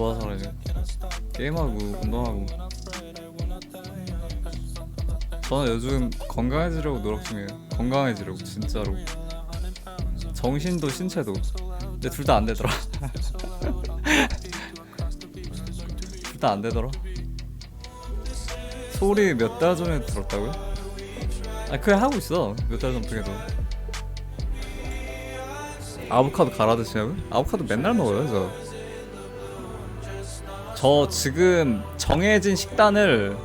뭐하러 살아야 게임하고 운동하고. 저는 요즘 건강해지려고 노력 중이에요. 건강해지려고 진짜로. 정신도 신체도. 근데 둘 다 안 되더라. 둘 다 안 되더라. 소리 몇 달 전에 들었다고요? 아 그래 하고 있어. 몇 달 전부터도 아보카도 갈아 드시냐고요? 아보카도 맨날 먹어요 저. 저 지금 정해진 식단을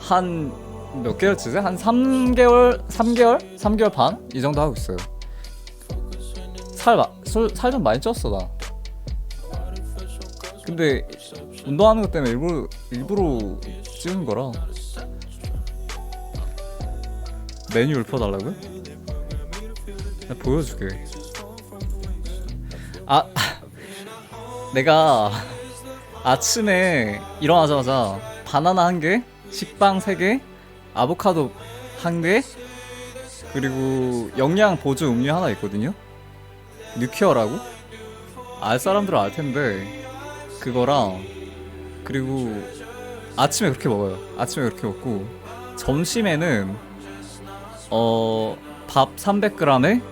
한 몇 개월치지? 한 3개월? 3개월? 3개월 반? 이 정도 하고 있어요. 살, 마- 술- 살좀 많이 쪘어 나. 근데 운동하는 것 때문에 일부러 일부러 찌는 거라. 메뉴 읊어달라고요? 나 보여줄게. 아 내가 아침에 일어나자마자 바나나 한 개, 식빵 세 개, 아보카도 한 개, 그리고 영양 보조 음료 하나 있거든요. 뉴케어라고? 알 사람들은 알 텐데 그거랑 그리고 아침에 그렇게 먹어요. 아침에 그렇게 먹고 점심에는 어 밥 300g에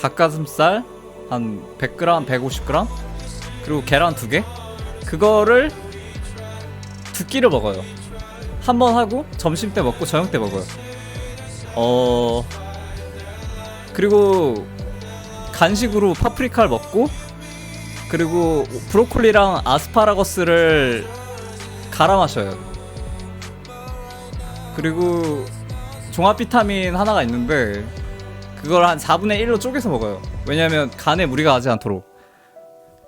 닭가슴살 한 100g, 150g 그리고 계란 두 개. 그거를 두 끼를 먹어요. 한 번 하고 점심 때 먹고 저녁 때 먹어요. 어 그리고 간식으로 파프리카를 먹고 그리고 브로콜리랑 아스파라거스를 갈아 마셔요. 그리고 종합 비타민 하나가 있는데 그걸 한 4분의 1로 쪼개서 먹어요. 왜냐면 간에 무리가 가지 않도록.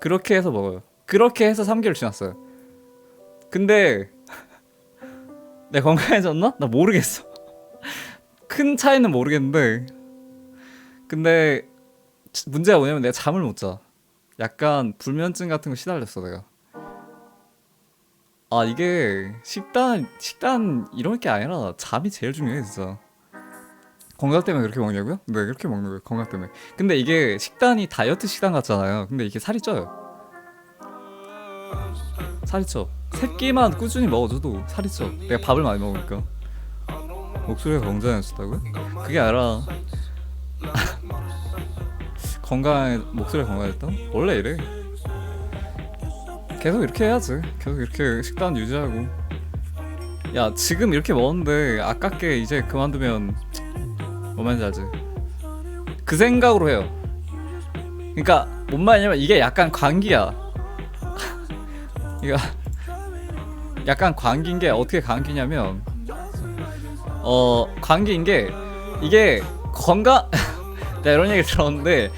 그렇게 해서 먹어요. 그렇게 해서 3개월 지났어요. 근데 내 건강해졌나? 나 모르겠어. 큰 차이는 모르겠는데 근데 문제가 뭐냐면 내가 잠을 못 자. 약간 불면증 같은 거 시달렸어 내가. 아 이게 식단 식단 이런 게 아니라 잠이 제일 중요해 진짜. 건강 때문에 그렇게 먹냐고요? 네 그렇게 먹는 거예요 건강 때문에. 근데 이게 식단이 다이어트 식단 같잖아요. 근데 이게 살이 쪄요. 살이 쪄. 세 끼만 꾸준히 먹어줘도 살이 쪄. 내가 밥을 많이 먹으니까. 목소리가 건강해졌다고요? 그게 아니라 건강해 목소리가 건강해졌다? 원래 이래. 계속 이렇게 해야지. 계속 이렇게 식단 유지하고. 야 지금 이렇게 먹었는데 아깝게 이제 그만두면 뭔 말인지 알지? 그 생각으로 해요. 그러니까 뭔 말이냐면 이게 약간 관기야. 이거 약간 관기인 게 어떻게 관기냐면 어 관기인 게 이게 건강 내가 이런 얘기 들었는데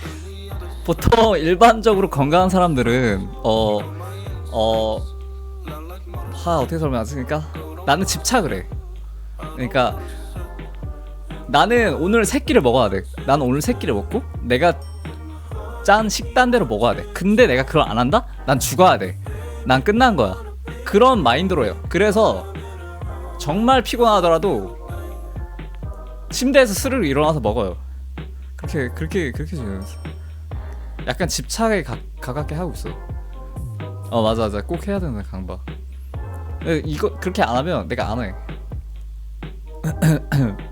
보통 일반적으로 건강한 사람들은 어 어하 어떻게 설명하지 그러니까? 나는 집착을 해 그러니까 나는 오늘 세 끼를 먹어야 돼. 나는 오늘 세 끼를 먹고 내가 짠 식단대로 먹어야 돼. 근데 내가 그걸 안 한다? 난 죽어야 돼 난 끝난 거야 그런 마인드로 해요 그래서 정말 피곤하더라도 침대에서 스르르 일어나서 먹어요. 그렇게 그렇게 그렇게 지내요. 약간 집착에 가, 가깝게 하고 있어. 어 맞아 맞아 꼭 해야 강바. 근데 이거 그렇게 안 하면 내가 안 해.